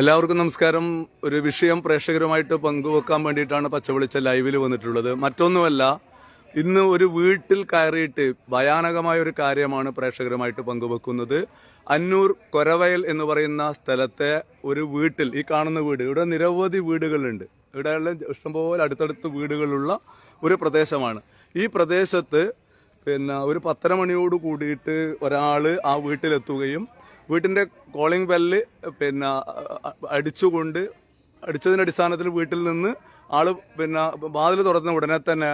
എല്ലാവർക്കും നമസ്കാരം. ഒരു വിഷയം പ്രേക്ഷകരുമായിട്ട് പങ്കുവെക്കാൻ വേണ്ടിയിട്ടാണ് പച്ചവിളിച്ച ലൈവിൽ വന്നിട്ടുള്ളത്. മറ്റൊന്നുമല്ല ഇന്ന് ഒരു വീട്ടിൽ കയറിയിട്ട് ഭയാനകമായ ഒരു കാര്യമാണ് പ്രേക്ഷകരുമായിട്ട് പങ്കുവെക്കുന്നത്. അന്നൂർ കൊരവയൽ എന്ന് പറയുന്ന സ്ഥലത്തെ ഒരു വീട്ടിൽ ഈ കാണുന്ന വീട് ഇവിടെ നിരവധി വീടുകളുണ്ട്. ഇവിടെ ഇഷ്ടംപോലെ അടുത്തടുത്ത് വീടുകളുള്ള ഒരു പ്രദേശമാണ്. ഈ പ്രദേശത്ത് പിന്നെ ഒരു പത്തര മണിയോട് കൂടിയിട്ട് ഒരാൾ ആ വീട്ടിലെത്തുകയും വീട്ടിന്റെ കോളിംഗ് ബെല്ല് പിന്നെ അടിച്ചുകൊണ്ട് അടിച്ചതിന്റെ അടിസ്ഥാനത്തിൽ വീട്ടിൽ നിന്ന് ആൾ പിന്നെ വാതിൽ തുറന്ന ഉടനെ തന്നെ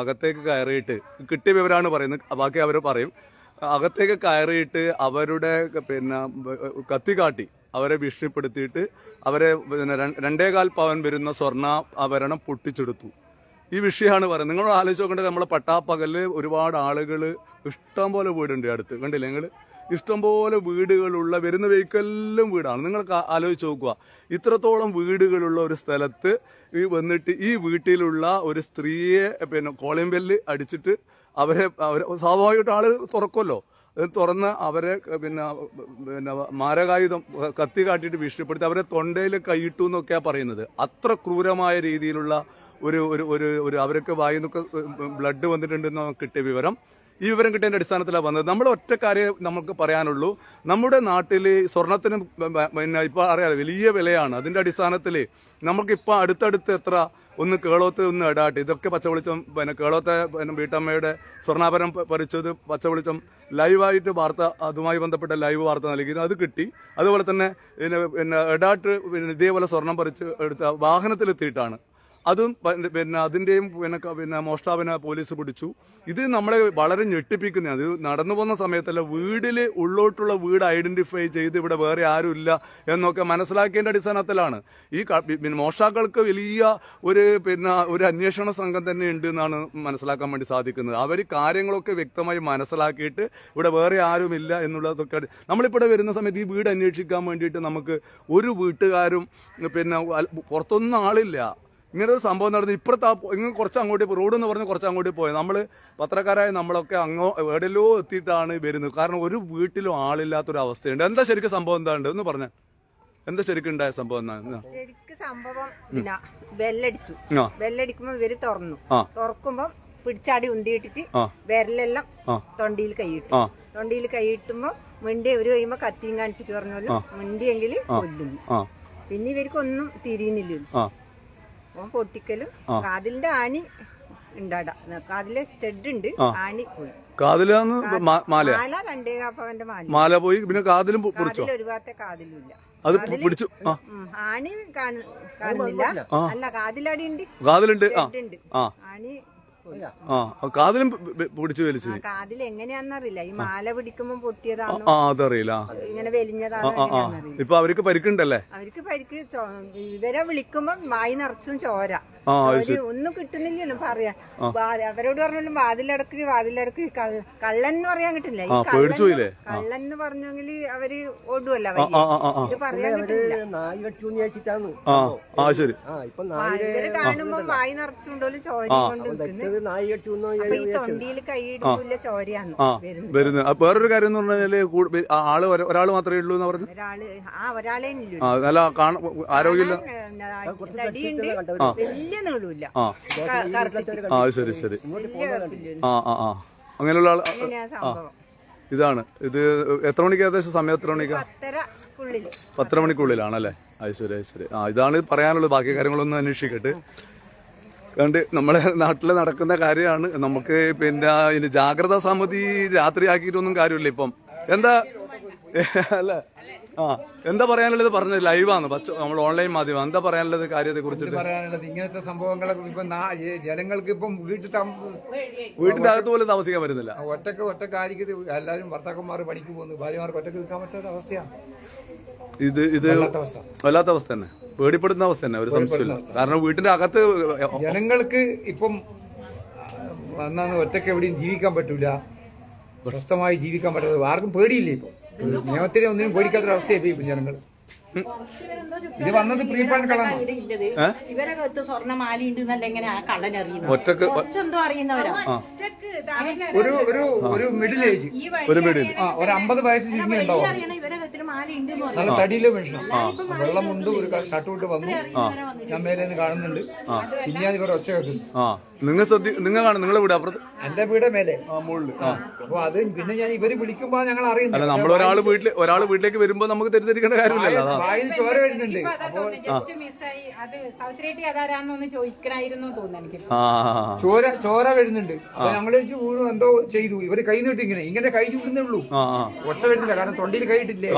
അകത്തേക്ക് കയറിയിട്ട് കിട്ടിയ വിവരമാണ് പറയുന്നത്. ബാക്കി അവർ പറയും. അകത്തേക്ക് കയറിയിട്ട് അവരുടെ പിന്നെ കത്തി കാട്ടി അവരെ ഭീഷണിപ്പെടുത്തിയിട്ട് അവരെ പിന്നെ രണ്ടേകാൽ പവൻ വരുന്ന സ്വർണ ആഭരണം പൊട്ടിച്ചെടുത്തു. ഈ വിഷയമാണ് പറയുന്നത്. നിങ്ങൾ ആലോചിച്ച് നോക്കേണ്ടത് നമ്മളെ പട്ടാപ്പകൽ ഒരുപാട് ആളുകൾ ഇഷ്ടം പോലെ ഈ അടുത്ത്. കണ്ടില്ലേ നിങ്ങൾ ഇഷ്ടം പോലെ വീടുകളുള്ള വരുന്ന വെഹിക്കലും വീടാണ്. നിങ്ങൾക്ക് ആലോചിച്ച് നോക്കുക. ഇത്രത്തോളം വീടുകളുള്ള ഒരു സ്ഥലത്ത് ഈ വന്നിട്ട് ഈ വീട്ടിലുള്ള ഒരു സ്ത്രീയെ പിന്നെ കോളിംഗ് ബെല്ല് അടിച്ചിട്ട് അവരെ അവരെ സ്വാഭാവികമായിട്ട് ആൾ തുറക്കുമല്ലോ. തുറന്ന് അവരെ പിന്നെ പിന്നെ മാരകായുധം കത്തി കാട്ടിയിട്ട് ഭീഷണിപ്പെടുത്തി അവരെ തൊണ്ടയിൽ കൈയിട്ടു എന്നൊക്കെയാണ് പറയുന്നത്. അത്ര ക്രൂരമായ രീതിയിലുള്ള ഒരു ഒരു ഒരു അവരൊക്കെ വായിൽ നിന്നൊക്കെ ബ്ലഡ് വന്നിട്ടുണ്ടെന്ന് കിട്ടിയ വിവരം. ഈ വിവരം കിട്ടിയതിന്റെ അടിസ്ഥാനത്തിലാണ് വന്നത്. നമ്മൾ ഒറ്റ കാര്യം നമുക്ക് പറയാനുള്ളൂ. നമ്മുടെ നാട്ടിൽ സ്വർണത്തിന് പിന്നെ ഇപ്പൊ അറിയാതെ വലിയ വിലയാണ്. അതിന്റെ അടിസ്ഥാനത്തിൽ നമുക്ക് ഇപ്പൊ അടുത്തടുത്ത് എത്ര ഒന്ന് കേളോത്ത് ഒന്ന് ഇടാട്ട് ഇതൊക്കെ പച്ചവെളിച്ചം പിന്നെ കേളോത്തെ പിന്നെ വീട്ടമ്മയുടെ സ്വർണാഭരണം പറിച്ചത് പച്ചവെളിച്ചം ലൈവായിട്ട് വാർത്ത അതുമായി ബന്ധപ്പെട്ട ലൈവ് വാർത്ത നൽകി അത് കിട്ടി. അതുപോലെ തന്നെ പിന്നെ എടാട്ട് പിന്നെ ഇതേപോലെ സ്വർണം പറിച്ച് എടുത്ത വാഹനത്തിലെത്തിയിട്ടാണ്. അതും പിന്നെ അതിന്റെയും പിന്നെ പിന്നെ മോഷ്ടാവിനെ പോലീസ് പിടിച്ചു. ഇത് നമ്മളെ വളരെ ഞെട്ടിപ്പിക്കുന്ന അത് നടന്നു പോകുന്ന സമയത്തല്ല വീടിൽ ഉള്ളോട്ടുള്ള വീട് ഐഡന്റിഫൈ ചെയ്ത് ഇവിടെ വേറെ ആരും ഇല്ല എന്നൊക്കെ മനസ്സിലാക്കേണ്ട അടിസ്ഥാനത്തിലാണ്. ഈ മോഷ്ടാക്കൾക്ക് വലിയ ഒരു പിന്നെ ഒരു അന്വേഷണ സംഘം തന്നെ ഉണ്ട് എന്നാണ് മനസ്സിലാക്കാൻ വേണ്ടി സാധിക്കുന്നത്. അവർ കാര്യങ്ങളൊക്കെ വ്യക്തമായി മനസ്സിലാക്കിയിട്ട് ഇവിടെ വേറെ ആരുമില്ല എന്നുള്ളതൊക്കെ നമ്മളിപ്പോൾ വരുന്ന സമയത്ത് ഈ വീട് അന്വേഷിക്കാൻ വേണ്ടിയിട്ട് നമുക്ക് ഒരു വീട്ടുകാരും പിന്നെ പുറത്തൊന്നും ആളില്ല. ഇങ്ങനെ ഒരു സംഭവം നടന്നു. ഇപ്പുറത്ത് ആ ഇങ്ങനെ കുറച്ച് അങ്ങോട്ട് റോഡ് എന്ന് പറഞ്ഞ് കുറച്ച് അങ്ങോട്ട് പോയത് നമ്മൾ പത്രക്കാരായ നമ്മളൊക്കെ അങ്ങോ എവിടെയല്ലോ എത്തിയിട്ടാണ് വരുന്നത്. കാരണം ഒരു വീട്ടിലും ആളില്ലാത്തൊരു അവസ്ഥയുണ്ട്. എന്താ ശരിക്കും സംഭവം എന്താ ഉണ്ട്? എന്ന് പറഞ്ഞ. എന്താ ശരിക്കും ഉണ്ടായ സംഭവം എന്നാ ശരിക്കും സംഭവം ബെല്ലടിച്ചു ബെല്ലടിക്കുമ്പോ ഇവർ തുറന്നു. തുറക്കുമ്പോ പിടിച്ചാടി ഉന്തിയിട്ടിട്ട്. വിരലെല്ലാം തൊണ്ടിയിൽ കൈയിട്ടു. തൊണ്ടിയിൽ കൈയിട്ടുമ്പോ മിണ്ടി ഒരു കഴിയുമ്പോ കത്തിയും കാണിച്ചിട്ട് പറഞ്ഞല്ലോ മിണ്ടിയെങ്കിൽ കൊല്ലുന്നു. പിന്നെ ഇവർക്കൊന്നും തിരിയുന്നില്ല ഓൻ പൊട്ടിക്കലും കാതിലിന്റെ ആണി ഉണ്ടാടാ. കാതിലെ സ്റ്റഡ് ഉണ്ട്. ആണി പോയി. കാതിലാന്ന് മാല? മാല രണ്ടേ കാപ്പവന്റെ മാല. മാല പോയി പിന്നെ കാതിലും പൊടിച്ചോ? ഒരു ഭാഗത്തെ കാതിലും അത് പിടിച്ചു? ആണി കാണു- കാണുന്നില്ല. അല്ല കാതിലടി ഉണ്ട്. കാതിലുണ്ട് ആണി. ആ കാതിലും പിടിച്ചു വലിച്ചു. ആ കാതിൽ എങ്ങനെയാന്നറിയില്ല ഈ മാല പിടിക്കുമ്പോ പൊട്ടിയതാണോ? ആ അതറിയില്ല. ഇങ്ങനെ വലിഞ്ഞതാണോ എങ്ങനെയാന്നറിയില്ല ഇപ്പൊ അവർക്ക് പരിക്കുണ്ടല്ലേ? അവർക്ക് പരിക്ക് ഇവരെ വിളിക്കുമ്പോ വായി നിറച്ചും ചോര. ആ ഒന്നും കിട്ടുന്നില്ലല്ലോ പറയാ വാ- അവരോട് പറഞ്ഞാലും വാതിലടക്ക് വാതിലടക്ക് കള്ള- കള്ളൻ എന്ന് പറയാൻ കിട്ടില്ല. കള്ളൻ എന്ന് പറഞ്ഞെങ്കിൽ അവർ ഇത് പറയാൻ കിട്ടില്ല. നായി കെട്ടൂന്ന് ചോദിച്ചിട്ടാണ് ആ ശരി. കാണുമ്പോ വായി നിറച്ചുകൊണ്ടോലും ചോര കൊണ്ട് നിൽക്കുന്നു. വെച്ചത് നായി കെട്ടൂന്ന് അപ്പൊ ഈ തൊണ്ടിയിൽ കൈയിടില്ല ചോരയാണ് വരുന്നത്. വേറൊരു കാര്യം എന്ന് പറഞ്ഞാൽ ആൾ ഒരാൾ ഒരാൾ മാത്രമേ ഉള്ളൂ എന്ന് പറഞ്ഞു? ഒരാൾ ആ ഒരാളെ ഇല്ലല്ലോ ആ നല്ല ആരോഗ്യമില്ല തടിയുണ്ട് വലിയ ആ. ആ ശരി ശരി. ആ ആ ആ. അങ്ങനെയുള്ള ആൾ ഇതാണ്. ഇത് എത്ര മണിക്ക് ഏകദേശം സമയം എത്ര മണിക്കാ? പത്തര മണിക്കുള്ളിലാണല്ലേ? അത് ശരി അത് ശരി. ആ ഇതാണ് പറയാനുള്ളത്. ബാക്കി കാര്യങ്ങളൊന്നും അന്വേഷിക്കട്ടെ. കണ്ട് നമ്മളെ നാട്ടിൽ നടക്കുന്ന കാര്യമാണ്. നമുക്ക് പിന്നെ ഇനി ജാഗ്രതാ സമിതി രാത്രി ആക്കിയിട്ടൊന്നും കാര്യമില്ല ഇപ്പം. എന്താ? അല്ല. ആ. എന്താ പറയാനുള്ളത്? പറഞ്ഞത് ലൈവാണ്. പച്ച നമ്മൾ ഓൺലൈൻ മാധ്യമം. എന്താ പറയാനുള്ളത് കാര്യത്തെ കുറിച്ചിട്ട് പറയാനുള്ളത്? ഇങ്ങനത്തെ സംഭവങ്ങളെ ഇപ്പൊ ജനങ്ങൾക്ക് ഇപ്പം വീട്ടിൽ വീട്ടിന്റെ അകത്ത് പോലും താമസിക്കാൻ പറ്റുന്നില്ല. ഒറ്റയ്ക്ക് ഒറ്റക്കാരിക്ക് എല്ലാവരും ഭർത്താക്കന്മാർ പണിക്ക് പോകുന്നു. ഭാര്യമാർക്ക് ഒറ്റയ്ക്ക് നിൽക്കാൻ പറ്റാത്ത അവസ്ഥയാണ്. ഇത് ഇത് വല്ലാത്ത അവസ്ഥ. തന്നെ. പേടിപ്പെടുന്ന അവസ്ഥ തന്നെ ഒരു സംശയമില്ല. കാരണം വീട്ടിന്റെ അകത്ത് ജനങ്ങൾക്ക് ഇപ്പം വന്നാന്ന് ഒറ്റയ്ക്ക് എവിടെയും ജീവിക്കാൻ പറ്റൂല. സ്വസ്ഥമായി ജീവിക്കാൻ പറ്റാത്ത ആർക്കും പേടിയില്ല ഇപ്പൊ. നിയമത്തിനെ ഒന്നിനും പേടിക്കാത്തൊരു അവസ്ഥയായി പോയി ജനങ്ങൾ. ഇത് വന്നത് പ്രീപാൻ കളറാണ് ഏ? ഇവരെ കത്ത് സ്വർണമാല ഉണ്ട് എങ്ങനെ ആ കള്ളൻ അറിയുന്നത്. ഒറ്റയ്ക്ക് കുറച്ചെന്തോ അറിയുന്നവരാ. ഒരു ഒരു ഒരു മിഡിൽ ഏജ് ഒരു മിഡിൽ ആ ഒരു അമ്പത് വയസ്സ് ചുരുങ്ങി ഉണ്ടാവും. നല്ല തടിയിലെ മനുഷ്യനാണ് വെള്ളമുണ്ട് ഒരു ഷർട്ട് വിട്ട് വന്നു. ഞാൻ മേലെ നിന്ന് കാണുന്നുണ്ട്. പിന്നെ ഞാൻ ഇവർ ഒച്ച കേൾക്കുന്നു ആ. നിങ്ങൾ ശ്രദ്ധി നിങ്ങൾ കാണും. നിങ്ങളെ വീട് അപ്പുറത്ത്. എന്റെ വീട് മേലെ. ആ മുകളിൽ അപ്പൊ അത് പിന്നെ ഞാൻ ഇവർ വിളിക്കുമ്പോ ഞങ്ങൾ അറിയുന്നില്ല. നമ്മൾ ഒരാൾ വീട്ടിൽ ഒരാൾ വീട്ടിലേക്ക് വരുമ്പോ നമുക്ക് തെറ്റിദ്ധരിക്കേണ്ട കാര്യമില്ലല്ലോ വായിൽ ചോര വരുന്നുണ്ട്. ചോര ചോര വരുന്നുണ്ട്. ഞങ്ങൾ വീണു എന്തോ ചെയ്തു. ഇവർ കൈ നീട്ടി ഇങ്ങനെ. ഇങ്ങനെ കൈ ചൂടുന്നേ ഉള്ളൂ. ഒച്ച വരുന്നില്ല. കാരണം തൊണ്ടിയിൽ കൈ ഇട്ടില്ലേ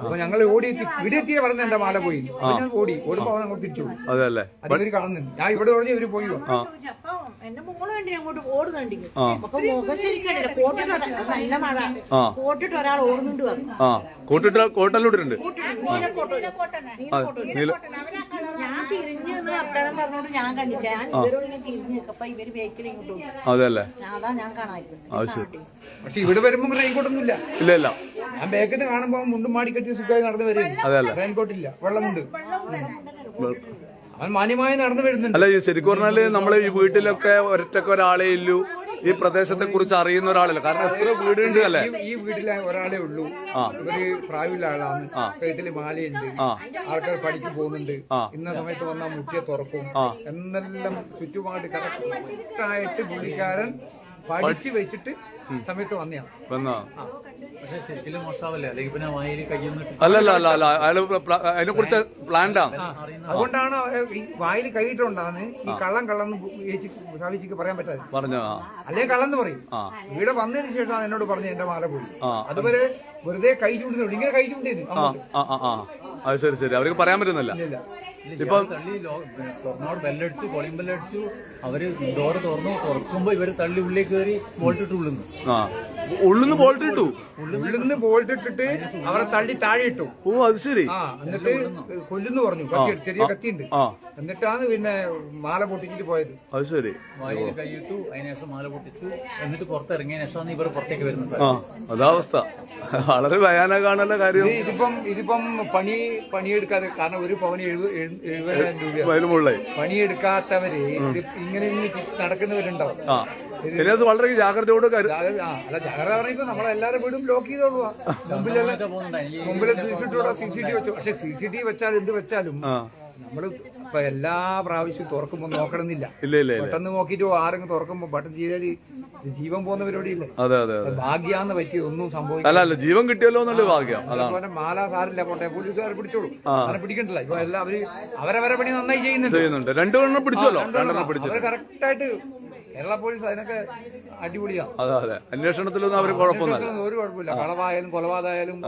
അപ്പൊ ഞങ്ങൾ ഓടി എത്തി ഇവിടെ എത്തിയ പറഞ്ഞ എന്റെ മാല പോയി? അപ്പൊ ഞാൻ ഓടി. ഓടുമ്പോ അങ്ങോട്ട് തിരിച്ചു പോയി. അതെ അല്ലേ അത് ഇവർ കാണുന്നുണ്ട് ഞാൻ ഇവിടെ പറഞ്ഞു ഇവർ പോയി. വാ. അപ്പൊ എന്റെ മോൾ കണ്ടി അങ്ങോട്ട് ഓടുന്നുണ്ടെങ്കിൽ അപ്പൊ മുഖം ശരിക്കണ്ടില്ല കോട്ടിട്ട് ഒരാ- അത് നല്ല മഴ ആ. കോട്ടിട്ട് ഒരാൾ ഓടുന്നുണ്ട് പറഞ്ഞു. ആ. കോട്ടിട്ട് കോട്ടല്ലൂട്ടുണ്ട് നീല കോട്ട് നീല ഞാൻ തിരിഞ്ഞ് നിന്ന് വർത്തമാനം പറഞ്ഞോണ്ട് ഞാൻ കണ്ടില്ല. ഞാൻ ഇവരോട് ഇങ്ങനെ തിരിഞ്ഞ് ഇവർ ഇങ്ങോട്ട് അതെ അല്ലേ അതാ ഞാൻ കാണാതിരുന്നത് അത് ശരി. പക്ഷെ ഇവിടെ വരുമ്പോ റെയിൻകോട്ട് ഇല്ല ഇല്ല ഇല്ല. ഞാൻ ബാക്കിൽ കാണുമ്പോ മുണ്ടും മാടി കെട്ടി സുഖമായി നടന്നു വരും. ഇല്ല വെള്ളമുണ്ട് അവൻ മാന്യമായി നടന്നു വരുന്നുണ്ട്. അല്ല ഈ ശരിക്കും പറഞ്ഞാൽ നമ്മൾ ഈ വീട്ടിലൊക്കെ ഒരറ്റൊക്കെ ഒരാളേ ഇല്ലു. ഈ പ്രദേശത്തെ കുറിച്ച് അറിയുന്ന ഒരാളല്ല. കാരണം എത്ര വീടുണ്ട് അല്ലേ? ഈ- വീട്ടിലെ ഒരാളേ ഉള്ളൂ. ഇവർ പ്രായമുള്ള ആളാണ്. കഴുത്തിൽ മാലയുണ്ട്. ആൾക്കാർ പഠിച്ചു പോകുന്നുണ്ട്. ഇന്ന സമയത്ത് വന്നാൽ മുറ്റിയെ തുറക്കും. എന്നെല്ലാം ചുറ്റുപാട് കറക്റ്റായിട്ട് പുള്ളിക്കാരൻ പഠിച്ചു വെച്ചിട്ട് സമയത്ത് വന്നോ? അല്ലല്ല അല്ല അല്ല അയാൾ അതിനെ കുറിച്ച് പ്ലാൻഡാ അതുകൊണ്ടാണ് ഈ വായിൽ കൈയിട്ടുണ്ടാന്ന് ഈ കള്ളം കള്ളം സാവിച്ചിക്ക് പറയാൻ പറ്റാതെ പറഞ്ഞോ? അല്ലെ കള്ളന്ന് പറയും. ഇവിടെ വന്നതിന് ശേഷമാണ് എന്നോട് പറഞ്ഞു എന്റെ മാല പോയി. ആ. അതുവരെ വെറുതെ കൈ ചൂണ്ടുന്നുള്ളൂ ഇങ്ങനെ കൈ ചൂണ്ടിയത് ആ ആ ആ ആ. അത് ശരി ശരി. അവർക്ക് പറയാൻ പറ്റുന്നില്ല. ഇപ്പം തുറന്നോട് ബെല്ലടിച്ചു കോളിംഗ് ബെല്ലടിച്ചു. അവർ ഡോറ് തുറന്നു തുറക്കുമ്പോ ഇവർ തള്ളി ഉള്ളിലേക്ക് കയറി ബോൾട്ടിട്ട് ഉള്ളുന്നു. ആ. ഉള്ളിന്ന് ബോൾട്ട് ഇട്ടു? ഉള്ളിന്ന് ബോൾട്ട് ഇട്ടിട്ട് അവരെ തള്ളി താഴെ ഇട്ടു. ഓ അത് ശരി. ആ എന്നിട്ട് കൊല്ലുന്നു പറഞ്ഞു. കത്തി ചെറിയ കത്തിയുണ്ട്. എന്നിട്ടാണ് പിന്നെ മാല പൊട്ടിച്ചിട്ട് പോയത്. അത് ശരി. വായിൽ കൈയിട്ടു അതിനുശേഷം മാല പൊട്ടിച്ചു. എന്നിട്ട് പുറത്തിറങ്ങിയ ശേഷമാണ് ഇവർ പുറത്തേക്ക് വരുന്നത്. അതാവസ്ഥ ആ അതാ അവസ്ഥ. വളരെ ഭയാനകാണല്ലോ കാര്യം. ഇത് ഇതിപ്പം ഇതിപ്പം പണി പണിയെടുക്കാതെ കാരണം ഒരു പവന് എഴുപത് എഴുപതിനായിരം രൂപ പണിയെടുക്കാത്തവര് ഇങ്ങനെ നടക്കുന്നവരുണ്ടാവും. ആ. ഇതിനകത്ത് വളരെ ജാഗ്രതയോട് അല്ല ജാഗ്രത പറയുമ്പോ നമ്മളെല്ലാരും വീടും ബ്ലോക്ക് ചെയ്തോളുക മുമ്പിലെല്ലാം മുമ്പിലെ സി സി ടി വെച്ചു പക്ഷെ സി സി ടി വെച്ചാൽ എന്ത് വെച്ചാലും ആ നമ്മൾ ഇപ്പൊ എല്ലാ പ്രാവശ്യവും തുറക്കുമ്പോ നോക്കണമെന്നില്ല. പെട്ടെന്ന് നോക്കിയിട്ട് ആരെങ്കിലും തുറക്കുമ്പോ ബട്ടൺ ചെയ്താൽ ജീവൻ പോകുന്ന പരിപാടിയില്ല? ഭാഗ്യാന്ന് പറ്റിയ ഒന്നും സംഭവിക്കില്ല. ജീവൻ കിട്ടിയല്ലോ എന്നുള്ള ഭാഗ്യം മാല സാറില്ല പോട്ടെ പോലീസുകാർ പിടിച്ചോളൂ. അങ്ങനെ പിടിക്കണ്ടല്ല. ഇപ്പൊ എല്ലാം അവർ അവരവരെ പണി നന്നായി ചെയ്യുന്നുണ്ട്. ചെയ്യുന്നുണ്ട്. രണ്ടെണ്ണം പിടിച്ചല്ലോ. രണ്ടെണ്ണം പിടിച്ചു കറക്റ്റായിട്ട് കേരള പോലീസ് അതിനൊക്കെ അടിപൊളിയാണ് അതെ അതെ. അന്വേഷണത്തിലൊന്നും അവർ കുഴപ്പമൊന്നും ഒരു കുഴപ്പമില്ല. കളവായാലും കൊലപാതകമായാലും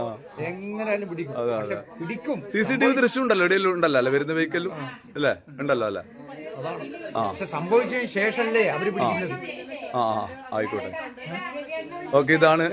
എങ്ങനെയാലും പിടിക്കും. പക്ഷെ പിടിക്കും. സി സി ടി വി ദൃശ്യം ഉണ്ടല്ലോ ഇടയിൽ ഉണ്ടല്ലോ അല്ലെ? വരുന്ന വെഹിക്കലും അല്ലേ? ഉണ്ടല്ലോ അല്ലേ? പക്ഷെ സംഭവിച്ചതിന് ശേഷമല്ലേ അവർ പിടിക്കുന്നത്. ആ ആയിക്കോട്ടെ. ഓക്കെ ഇതാണ്